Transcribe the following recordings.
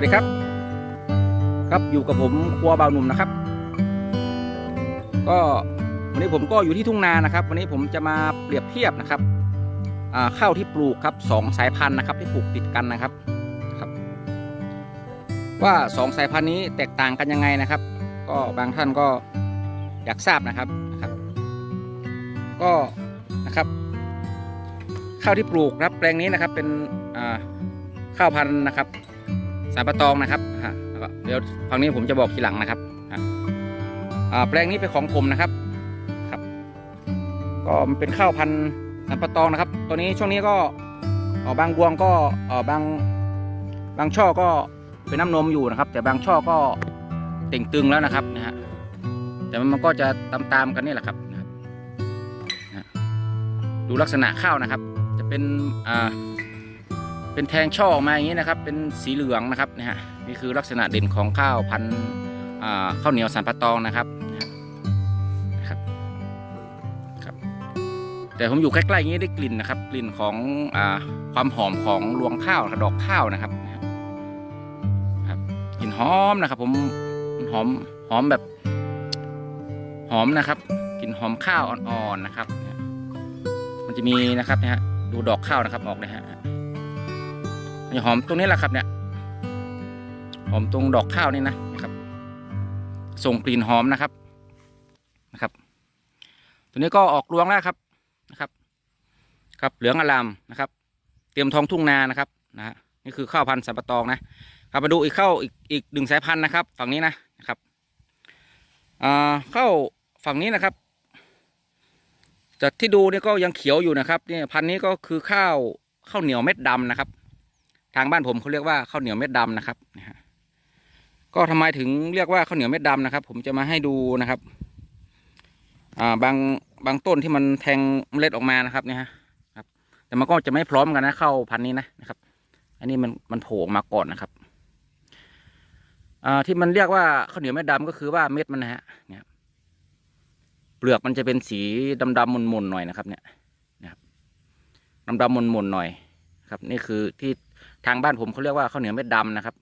วัสดีครับ ครับอยู่กับผมครัวเบาหนุ่มนะครับ ก็วันนี้ผมก็อยู่ที่ทุ่งนานะครับ วันนี้ผมจะมาเปรียบเทียบนะครับข้าวที่ปลูกครับสองสายพันธุ์นะครับ ที่ปลูกติดกันนะครับครับ ว่าสองสายพันธุ์นี้แตกต่างกันยังไงนะครับ ก็บางท่านก็อยากทราบนะครับครับ ก็นะครับข้าวที่ปลูกนะครับแปลงนี้นะครับเป็นข้าวพันธุ์นะครับ สายปะตองนะครับฮะแล้วก็เดี๋ยวฝั่งนี้ผมจะบอกทีหลังนะครับแปลงนี้เป็นของผมนะครับครับ ก็มันเป็นข้าวพันธุ์สายปะตองนะครับ ตัวนี้ช่วงนี้ก็บางบวงก็เออบางบางช่อก็เป็นน้ำนมอยู่นะครับ แต่บางช่อก็เต่งตึงแล้วนะครับนะฮะแต่มันก็จะตามๆกันนี่แหละครับนะครับนะฮะดูลักษณะข้าวนะครับ จะเป็นอ่า เป็นแทงช่อออกมาอย่างนี้นะครับ เป็นสีเหลืองนะครับนะฮะนี่คือลักษณะเด่นของข้าวพันธุ์อ่าข้าวเหนียวสันปะตองนะครับนะครับครับ แต่ผมอยู่ใกล้ๆอย่างนี้ได้กลิ่นนะครับ กลิ่นของอ่าความหอมของรวงข้าวดอกข้าวนะครับครับกลิ่นหอมนะครับ ผมหอมหอมแบบหอมนะครับกลิ่นหอมข้าวอ่อนๆนะครับ มันจะมีนะครับนะฮะดูดอกข้าวนะครับออกนะฮะ นี่หอมตรงนี้แหละครับเนี่ย หอมตรงดอกข้าวนี่นะนะครับ ส่งกลิ่นหอมนะครับนะครับ ตัวนี้ก็ออกรวงแล้วครับนะครับ ครับเหลืองอลามนะครับ เตรียมทองทุ่งนานะครับนะฮะนี่คือข้าวพันธุ์สับปะตองนะครับมาดูอีกข้าวอีกอีกหนึ่งสายพันธุ์นะครับ ฝั่งนี้นะนะครับอ่าข้าวฝั่งนี้นะครับจากที่ดูเนี่ยก็ยังเขียวอยู่นะครับเนี่ยพันธุ์นี้ก็คือข้าวข้าวเหนียวเม็ดดำนะครับ ทางบ้านผมเขาเรียกว่าข้าวเหนียวเม็ดดำนะครับนะฮะก็ทำไมถึงเรียกว่าข้าวเหนียวเม็ดดำนะครับ ผมจะมาให้ดูนะครับ อ่าบางบางต้นที่มันแทงเมล็ดออกมานะครับเนี่ยฮะครับ แต่มันก็จะไม่พร้อมกันนะเข้าพันนี้นะนะครับ อันนี้มันมันโผล่ออกมาก่อนนะครับอ่าที่มันเรียกว่าข้าวเหนียวเม็ดดำก็คือว่าเม็ดมันนะฮะเนี่ยเปลือกมันจะเป็นสีดำดำๆมนๆหน่อยนะครับ เนี่ยนะครับดำดำๆมนๆหน่อยครับ นี่คือที่ ทางบ้านผมเขาเรียกว่าข้าวเหนียวเม็ดดำนะครับ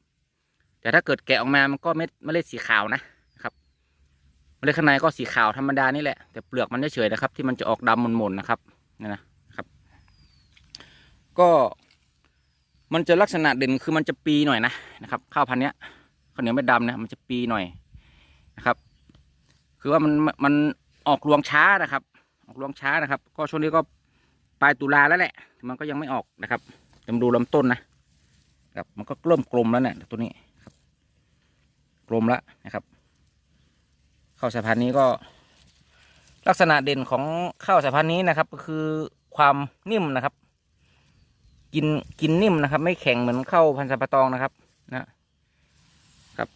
แต่ถ้าเกิดแกะออกมามันก็เม็ดเมล็ดสีขาวนะครับเมล็ดข้างในก็สีขาวธรรมดานี่แหละแต่เปลือกมันเฉยๆนะครับ ที่มันจะออกดำมนๆนะครับนี่นะครับ ก็มันจะลักษณะเด่นคือมันจะปีหน่อยนะนะครับ ข้าวพันธุ์เนี้ยข้าวเหนียวเม็ดดำเนี่ยมันจะปีหน่อยนะครับ คือว่ามันมันออกรวงช้านะครับ ออกรวงช้านะครับ ก็ช่วงนี้ก็ปลายตุลาแล้วแหละ มันก็ยังไม่ออกนะครับจะมาดูลำต้นนะ ครับมันก็เริ่มกลมแล้วเนี่ยตัวนี้ครับ กลมแล้วนะครับ ข้าวสายพันธุ์นี้ก็ ลักษณะเด่นของข้าวสายพันธุ์นี้นะครับ ก็คือความนิ่มนะครับ กินกินนิ่มนะครับ ไม่แข็งเหมือนข้าวพันธุ์สายปะตองนะครับนะครับ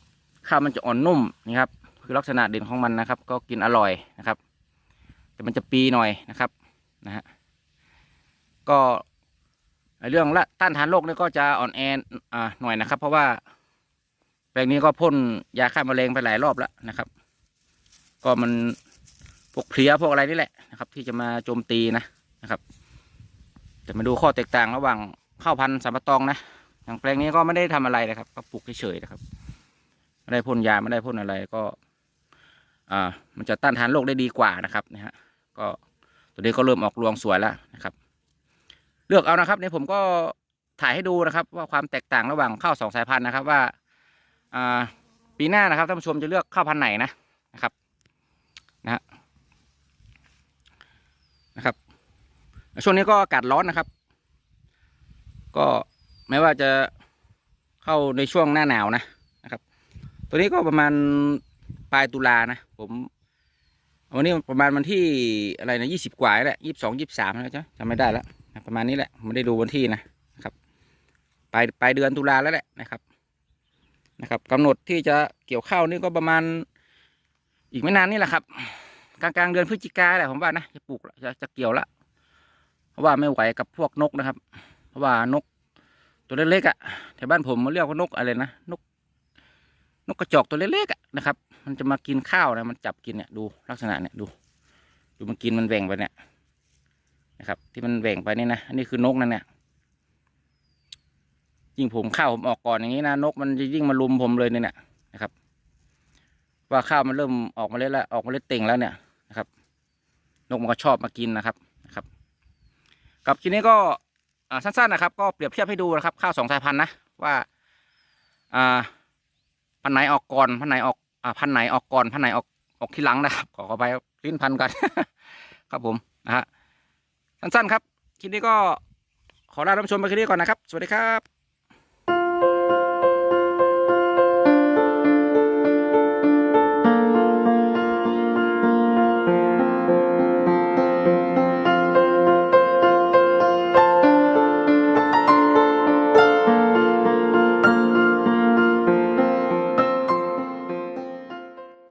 ข้าวมันจะอ่อนนุ่มนี่ครับ คือลักษณะเด่นของมันนะครับ ก็กินอร่อยนะครับ แต่มันจะปีหน่อยนะครับนะฮะก็ เรื่องละต้านทานโรคนี่ก็จะอ่อนแออ่าหน่อยนะครับ เพราะว่าแปลงนี้ก็พ่นยาฆ่าแมลงไปหลายรอบแล้วนะครับ ก็มันพวกเพลี้ยพวกอะไรนี่แหละนะครับ ที่จะมาโจมตีนะนะครับจะมาดูข้อแตกต่างระหว่างข้าวพันธุ์สามปะตองนะอย่างแปลงนี้ก็ไม่ได้ทำอะไรนะครับ ก็ปลูกเฉยๆนะครับไม่ได้พ่นยาไม่ได้พ่นอะไรก็อ่ามันจะต้านทานโรคได้ดีกว่านะครับนะฮะก็ตัวนี้ก็เริ่มออกรวงสวยแล้วนะครับ ลือกเอานะครับเนี่ยผมก็ถ่ายให้ดูนะครับ ว่าความแตกต่างระหว่างข้าวสองสายพันธุ์นะครับว่าปีหน้านะครับท่านผู้ชมจะเลือกข้าวพันธุ์ไหนนะนะครับนะฮะนะครับช่วงนี้ก็อากาศร้อนนะครับ ก็ไม่ว่าจะเข้าในช่วงหน้าหนาวนะนะครับ ตัวนี้ก็ประมาณปลายตุลานะ ผมวันนี้ประมาณวันที่อะไรนะยี่สิบกว่าแหละยี่สิบสองยี่สิบสามแล้วจ้ะจำไม่ได้แล้ว นะประมาณนี้แหละไม่ได้ดูวันที่นะครับปลายปลายเดือนตุลาแล้วแหละนะครับนะครับกำหนดที่จะเกี่ยวข้าวนี่ก็ประมาณอีกไม่นานนี่แหละครับกลางกลางเดือนพฤศจิกาแหละผมว่านะจะปลูกละจะจะเกี่ยวละเพราะว่าไม่ไหวกับพวกนกนะครับ เพราะว่านกตัวเล็กๆอะแถวบ้านผมมันเรียกว่านกอะไรนะนก นกกระจอกตัวเล็กๆอะนะครับ มันจะมากินข้าวนะมันจับกินเนี่ยดูลักษณะเนี่ยดู ดูมันกินมันแหว่งไปเนี่ย นะครับ ที่มันแหว่งไปนี่นะอันนี้คือนกนั่นเนี่ยยิ่งผมข้าวผมออกก่อนอย่างนี้นะนกมันจะยิ่งมาลุมผมเลยเนี่ยนะครับ ว่าข้าวมันเริ่มออกมาเล็ดแล้วออกมาเล็ดเต่งแล้วเนี่ยนะครับ นกมันก็ชอบมากินนะครับนะครับ กับทีนี้ก็สั้นๆนะครับ ก็เปรียบเทียบให้ดูนะครับ ข้าวสองสายพันธุ์นะว่าอ่าพันธุ์ไหนออกก่อนพันธุ์ไหนออกอ่าพันธุ์ไหนออกก่อนพันธุ์ไหนออกออกทีหลังนะครับ ขอขอไปลิ้นพันกัน ครับผมนะฮะ สั้นๆครับคลิปนี้ก็ขอลาท่านผู้ชมไปแค่นี้ก่อนนะครับ สวัสดีครับ